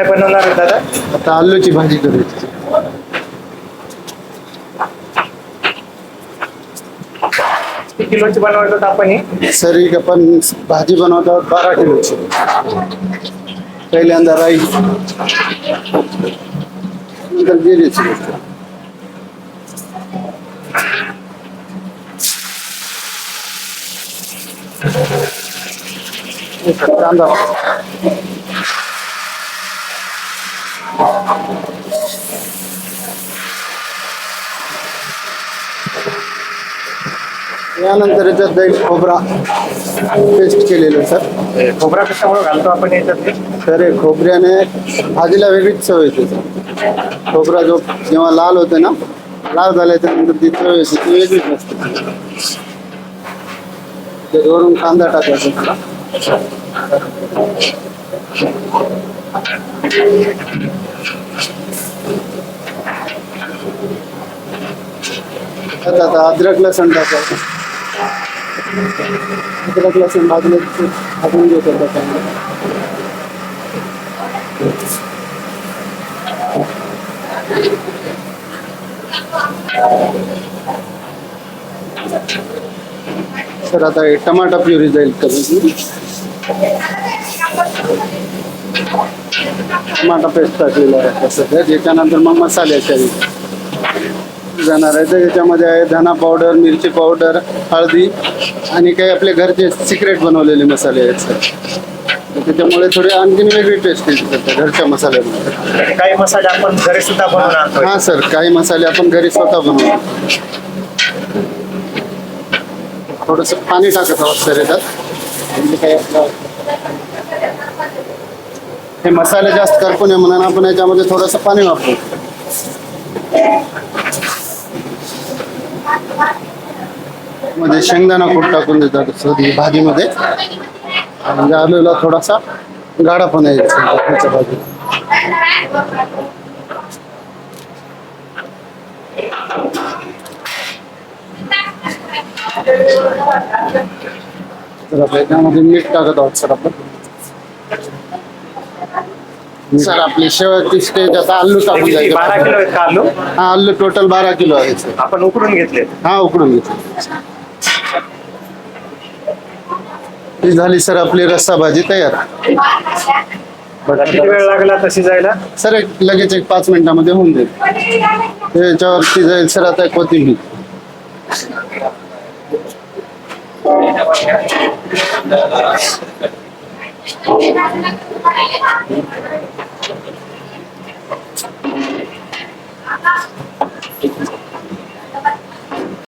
काय बनवणार आहे दादा? आता आलूची भाजी करायची किती किलोची बनवायचं होतं आपण हे? सर एक आपण भाजी बनवतात बारा किलोची. पहिल्यांदा राईस नंतर जिरेची गोष्ट. कांदा. यानंतर याच्यात जाईल खोबरा पेस्ट केलेलं सर खोबरा कशामुळे घालतो आपण याच्यात ते? तर हे खोबऱ्याने भाजीला वेगळीच चव येते सर खोबरा जो जेव्हा लाल होते ना लाल झाल्याच्यानंतर ती चव येते ती वेगळीच नसते त्याच्यावरून कांदा टाकायचा थोडा. त्यात आता अद्रक लसण टाकायचं अद्रक लसण भाजले भाजून घेतो सर, आता हे टमाटा प्युरी जाईल करून टमाटा पेस्ट टाकलेला आहे त्याच्यानंतर मग मसाल्याच्या जाणार आहे. तर याच्यामध्ये आहे धना पावडर मिरची पावडर हळदी आणि काही आपले घरचे सिक्रेट बनवलेले मसाले आहेत सर त्याच्यामुळे थोडी आणखीन वेगळी टेस्ट येते घरच्या मसाल्यामध्ये. काही मसाले आपण घरी सुद्धा बनवून आणतो हा सर काही मसाले आपण घरी स्वतः बनवतो थोडस पाणी टाकत आहोत सर याच्यात. म्हणजे काय आपलं हे मसाले जास्त करपू नये म्हणून आपण याच्यामध्ये थोडस पाणी वापरू. मध्ये शेंगदाणा कूट टाकून देतात सर भाजीमध्ये. म्हणजे आलूला थोडासा गाडा पण त्याच्या भाजीला तर आपल्या त्यामध्ये मीठ टाकत आहोत सर आपण. सर आपली शेवटची स्टेज आता आलू टाकून? जायचं बारा किलो आहेत का आलू? हा आलू टोटल बारा किलो आहे आपण उकडून घेतले. हा उकडून घेतो ही झाली सर आपली रस्सा भाजी तयार. किती वेळ लागला तशी जायला सर एक लगेच एक पाच मिनिटामध्ये होऊन जाईल. त्याच्यावरती जाईल सर आता कोथिंबीर